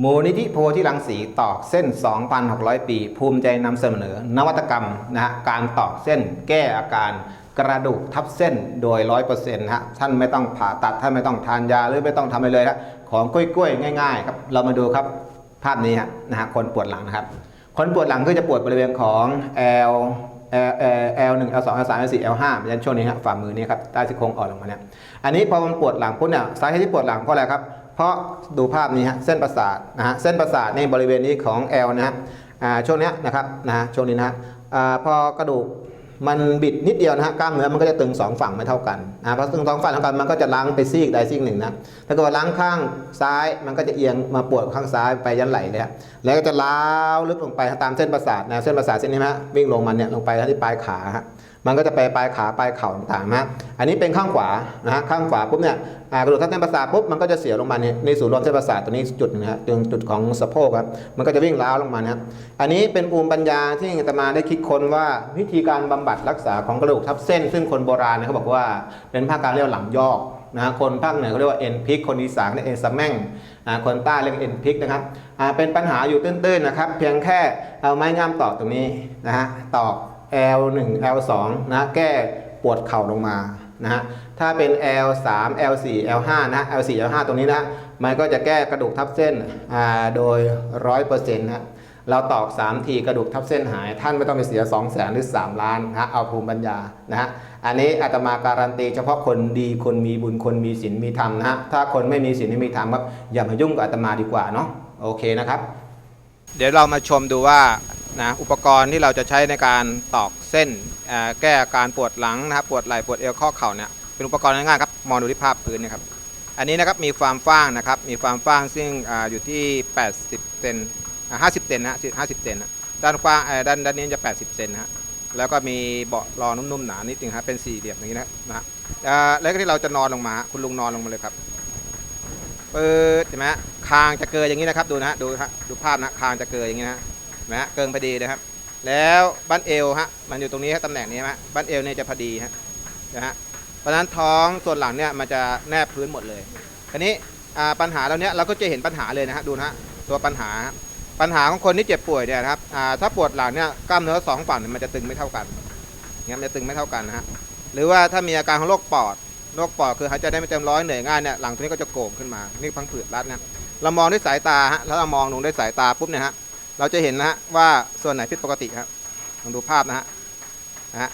มูลนิธิโพธิรังสีตอกเส้น 2,600 ปี ภูมิใจนำเสนอ นวัตกรรมนะฮะการตอกเส้น แก้อาการกระดูกทับเส้นโดย 100%ะฮะท่านไม่ต้องผ่าตัดท่านไม่ต้องทานยาหรือไม่ต้องทำอะไรเลยนะของกล้วยๆง่ายๆครับเรามาดูครับภาพนี้ฮะนะฮะคนปวดหลังนะครับ คนปวดหลังก็จะปวดบริเวณของ L L L 1 L 2 L 3 L 4 L 5ยันช่วงนี้ครับฝ่ามือนี้ครับใต้ซี่โครงอ่อนลงมาเนี่ยอันนี้พอมันปวดหลังปุ๊บเนี่ยสาเหตุที่ปวดหลังเพราะอะไรครับ เพราะดูภาพนี้ฮะเส้นประสาทนะฮะเส้นประสาทในบริเวณนี้ของ L นะฮะช่วงเนี้ยนะครับนะฮะช่วงนี้นะฮะพอกระดูกมันบิดนิดเดียวนะฮะกล้ามเนื้อมันก็จะตึงสองฝั่งไม่เท่ากันอ่าพอตึงสองฝั่งเท่ากันมันก็จะล้างไปซีกใดซีกหนึ่งนะถ้าเกิดว่าล้างข้างซ้ายมันก็จะเอียงมาปวดข้างซ้ายไปยันไหล่เลยฮะแล้วก็จะล้าวลึกลงไปตามเส้นประสาทนะเส้นประสาทเส้นนี้ฮะวิ่งลงมาเนี่ยลงไปที่ปลายขาฮะ มันก็จะไปปลายขาปลายเข่าต่างๆนะฮะอันนี้เป็นข้างขวานะฮะข้างขวาปุ๊บเนี่ยกระดูกทับเส้นประสาทปุ๊บมันก็จะเสียลงมาในในศูนย์รวมเส้นประสาทตัวนี้จุดนะฮะตรงจุดของสะโพกครับมันก็จะวิ่งล้าวลงมานะอันนี้เป็นภูมิปัญญาที่อาตมาได้คิดค้นว่าวิธีการบำบัดรักษาของกระดูกทับเส้น ซึ่งคนโบราณเนี่ยเขาบอกว่าเป็นภาคกางเรียกว่าหลังยอกนะฮะคนภาคเหนือเขาเรียกว่าเอ็นพิกคนอีสานเรียกเอ็นสะแม่งคนใต้เรียกเอ็นพิกนะครับเป็นปัญหาอยู่ตื้นๆนะครับ เพียงแค่เอาไม้งามตอกตรงนี้นะฮะตอก L1 L2 นะแก้ปวดเข่าลงมานะฮะถ้าเป็น L3 L4 L5 นะ L4 L5 ตรงนี้นะมันก็จะแก้กระดูกทับเส้นอ่าโดย 100%นะเราตอก 3 ทีกระดูกทับเส้นหาย ท่านไม่ต้องไปเสีย 2 0 0แสนหรือ 3 ล้านนะเอาภูมิปัญญานะฮะอันนี้อาตมาการันตีเฉพาะคนดีคนมีบุญคนมีศีลมีธรรมนะฮะถ้าคนไม่มีศีลไม่มีธรรมครับอย่ามายุ่งกับอาตมาดีกว่าเนาะโอเคนะครับ เดี๋ยวเรามาชมดูว่า นะอุปกรณ์ที่เราจะใช้ในการตอกเส้นแก้อาการปวดหลังนะครับปวดไหล่ปวดเอวข้อเข่าเนี่ยเป็นอุปกรณ์ง่ายๆครับมองดูที่ภาพพื้นนะครับอันนี้นะครับมีความฟ้างนะครับมีความฟ้างซึ่งออยู่ที่ 80เซนอ่า50เซนนะ50เซนนะด้านกว้างด้านด้านนี้จะ 80เซนนะฮะแล้วก็มีเบาะรองนุ่มๆหนานิดนึงครับเป็นสี่เหลี่ยมอย่างนี้นะนะฮะแล้วก็ที่เราจะนอนลงมา คุณลุงนอนลงมาเลยครับเปิดใช่ไหมคางจะเกยอย่างนี้นะครับดูนะฮะดูฮะดูภาพนะคางจะเกยอย่างนี้นะ นะฮะเกิงพอดีนะครับ แล้วบั้นเอวฮะมันอยู่ตรงนี้ฮะตำแหน่งนี้ฮะบั้นเอวเนี่ยจะพอดีฮะนะฮะเพราะฉะนั้นท้องส่วนหลังเนี่ยมันจะแนบพื้นหมดเลยทีนี้ปัญหาเราเนี้ยเราก็จะเห็นปัญหาเลยนะฮะดูนะฮะตัวปัญหาปัญหาของคนที่เจ็บป่วยเนี่ยนะครับถ้าปวดหลังเนี่ยกล้ามเนื้อสองฝั่งเนี่ยมันจะตึงไม่เท่ากันเนี่ยมันจะตึงไม่เท่ากันนะฮะหรือว่าถ้ามีอาการของโรคปอดโรคปอดคือหายใจได้ไม่เต็มร้อยเหนื่อยง่ายเนี่ยหลังตัวนี้ก็จะโก่งขึ้นมา นี่พังผืดรัดนะเรามองด้วยสายตาฮะแล้วเรามองลงด้วยสายตาปุ๊บเนี่ยฮะ เราจะเห็นนะฮะว่าส่วนไหนผิดปกติครับลองดูภาพนะฮะนะฮะ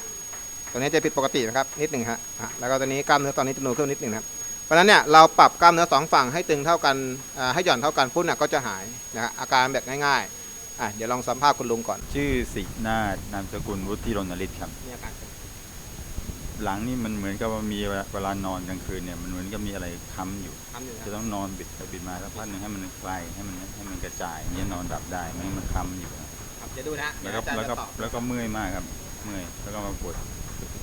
ตัวนี้จะผิดปกตินะครับนิดหนึ่งฮะฮะแล้วก็ตัวนี้กล้ามเนื้อตอนนี้จะนูนขึ้นนิดหนึ่งนะครับเพราะฉะนั้นเนี่ยเราปรับกล้ามเนื้อสองฝั่งให้ตึงเท่ากันอ่าให้หย่อนเท่ากันปุ๊บเนี่ยก็จะหายนะฮะอาการแบบง่ายๆอะเดี๋ยวลองสัมภาษณ์คุณลุงก่อน ชื่อสินาถนามสกุลวุฒิรณฤทธิ์ครับมีอาการ หลังนี่มันเหมือนกับว่ามีเวลานอนกลางคืนเนี่ยมันเหมือนกับมีอะไรค้ำอยู่ ทำอยู่นะจะต้องนอนบิดไปบิดมาสักพักหนึ่งให้มันคลายให้มันให้มันกระจายอย่างนี้ยนอนดับได้ไม่ให้มันค้ำอยู่ครับเดี๋ยวดูนะฮะแล้วก็เดี๋ยแล้วอาจารย์ก็จะตอบ แล้วก็เมื่อยมากครับ เมื่อยแล้วก็มาปวด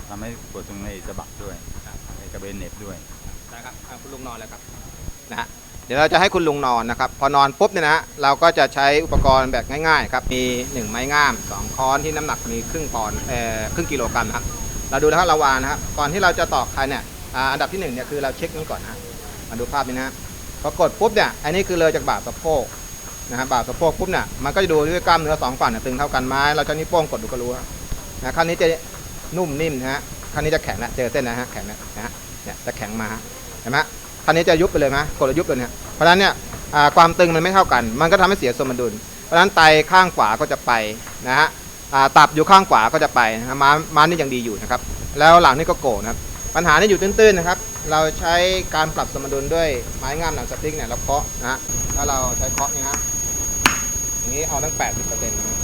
ทำให้ปวดตรงในสะบักด้วยครับ ไอ้กระเบนเหน็บด้วย นะครับอะคุณลุงนอนแล้วครับนะฮะเดี๋ยวเราจะให้คุณลุงนอนนะครับ พอนอนปุ๊บเนี่ยนะฮะเราก็จะใช้อุปกรณ์แบบง่ายๆครับมี 1 ไม้งาม 2 ค้อนที่น้ำหนักมีครึ่งปอนด์เอ่อครึ่งกิโลกรัมนะครับ เราดูนะครับเราวางนะครับก่อนที่เราจะตอกใครเนี่ยอันดับที่1เนี่ยคือเราเช็คนี้ก่อนนะมาดูภาพนี้นะพอกดปุ๊บเนี่ยอันนี้คือเลยจากบ่าสะโพกนะฮะบ่าสะโพกปุ๊บเนี่ยมันก็จะดูด้วยกล้ามเนื้อสองฝั่งเนี่ยตึงเท่ากันไหมเราใช้นิ้วโป้งกดดูก็รู้นะครั้งนี้จะนุ่มนิ่มนะฮะครั้งนี้จะแข็งนะเจอเส้นนะฮะแข็งนะนะฮะเนี่ยจะแข็งมาเห็นไหมคันนี้จะยุบไปเลยไหมกดยุบเลยเนี่ยเพราะฉะนั้นเนี่ยความตึงมันไม่เท่ากัน มันก็ทำให้เสียสมดุล เพราะฉะนั้นไตข้างขวาก็จะไปนะฮะ ตับอยู่ข้างขวาก็จะไปนะม้าม้านี่ยังดีอยู่นะครับ แล้วหลังนี่ก็โกนะครับ ปัญหานี่อยู่ตื้นๆนะครับ เราใช้การปรับสมดุลด้วยไม้งามหนังสติ๊กเนี่ยเราเคาะนะฮะถ้าเราใช้เคาะเนี่ยฮะอย่างนี้เอาตั้ง 80%นะฮะ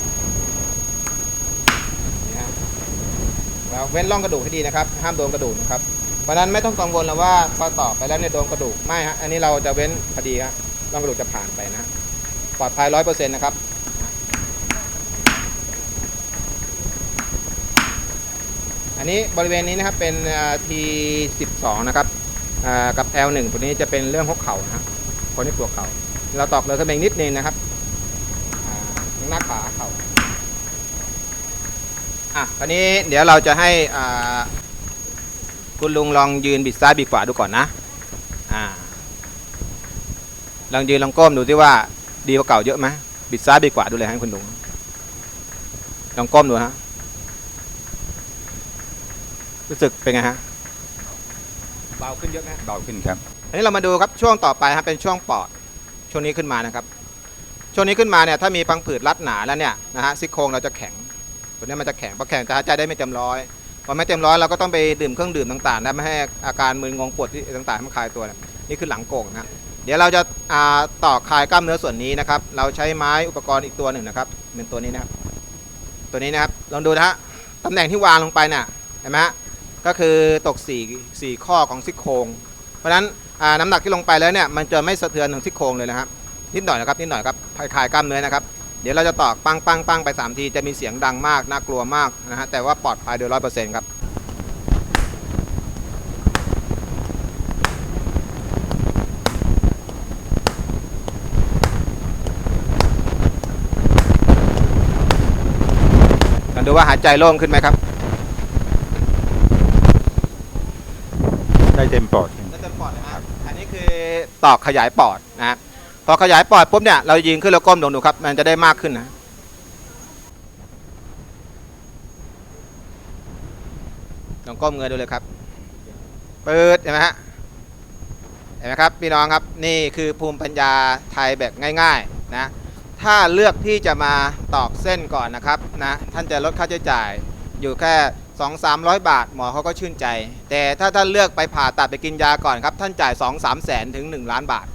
นี่ฮะแล้วเว้นร่องกระดูกให้ดีนะครับ ห้ามโดนกระดูกนะครับ เพราะนั้นไม่ต้องกังวลแล้วว่าพอต่อไปแล้วเนี่ยโดนกระดูกไม่ฮะ อันนี้เราจะเว้นพอดีฮะร่องกระดูกจะผ่านไปนะฮะปลอดภัยร้อยเปอร์เซ็นต์นะครับ อันนี้บริเวณนี้นะครับเป็นทีสิบสองนะครับอ่ากับ L1 ตัวนี้จะเป็นเรื่องหัวเข่านะคนที่ปวดเข่า เราตอกเลยขึ้นไปอีกนิดนึงนะครับหน้าขาเข่าอะคราวนี้เดี๋ยวเราจะให้คุณลุงลองยืนบิดซ้ายบิดขวาดูก่อนนะอ่าลองยืนลองก้มดูที่ว่าดีกว่าเก่าเยอะไหมบิดซ้ายบิดขวาดูเลยฮะคุณลุงลองก้มดูฮะ รู้สึกเป็นไงฮะเบาขึ้นเยอะไหมเบาขึ้นครับอันนี้เรามาดูครับช่วงต่อไปครับเป็นช่วงปอดช่วงนี้ขึ้นมานะครับ ช่วงนี้ขึ้นมาเนี่ยถ้ามีพังผืดรัดหนาแล้วเนี่ยนะฮะซี่โครงเราจะแข็งตัวนี้มันจะแข็งพอแข็งจะหายใจได้ไม่เต็มร้อยพอไม่เต็มร้อยเราก็ต้องไปดื่มเครื่องดื่มต่างๆนะไม่ให้อาการมึนงงปวดที่ต่างๆให้มันคลายตัวนะนี่คือหลังโก่งนะเดี๋ยวเราจะอ่าต่อคลายกล้ามเนื้อส่วนนี้นะครับ เราใช้ไม้อุปกรณ์อีกตัวหนึ่งนะครับเป็นตัวนี้นะครับ ตัวนี้นะครับลองดูนะฮะตำแหน่งที่วางลงไปเนี่ยเห็นไหมฮะ ก็คือตกสี่สี่ข้อของซี่โครงเพราะฉะนั้นน้ำหนักที่ลงไปแล้วเนี่ยมันจะไม่สะเทือนถึงซี่โครงเลยนะครับนิดหน่อยนะครับนิดหน่อยครับคลายคลายกล้ามเนื้อนะครับเดี๋ยวเราจะตอกปังปังปังไป3ทีจะมีเสียงดังมากน่ากลัวมากนะฮะแต่ว่าปลอดภัยโดยร้อยเปอร์เซ็นต์ครับกันดูว่าหายใจโล่งขึ้นไหมครับ ได้เต็มปอดขึ้นแล้วเต็มปอดนะครับ อันนี้คือตอกขยายปอดนะฮะพอขยายปอดปุ๊บเนี่ยเรายิงขึ้นแล้วก้มลงดูครับ มันจะได้มากขึ้นนะลองก้มเงยดูเลยครับเปิดเห็นไหมฮะเห็นไหมครับพี่น้องครับนี่คือภูมิปัญญาไทยแบบง่ายๆนะถ้าเลือกที่จะมาตอกเส้นก่อนนะครับนะท่านจะลดค่าใช้จ่ายอยู่แค่ 2 3 0 0 บาท หมอเขาก็ชื่นใจ แต่ถ้าท่านเลือกไปผ่าตัดไปกินยาก่อนครับ ท่านจ่าย 2 3แสนถึง 1 ล้านบาท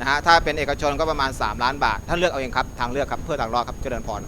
นะฮะถ้าเป็นเอกชนก็ประมาณ 3 ล้านบาท ท่านเลือกเอาเองครับ ทางเลือกครับเพื่อทางรอดครับเจริญพร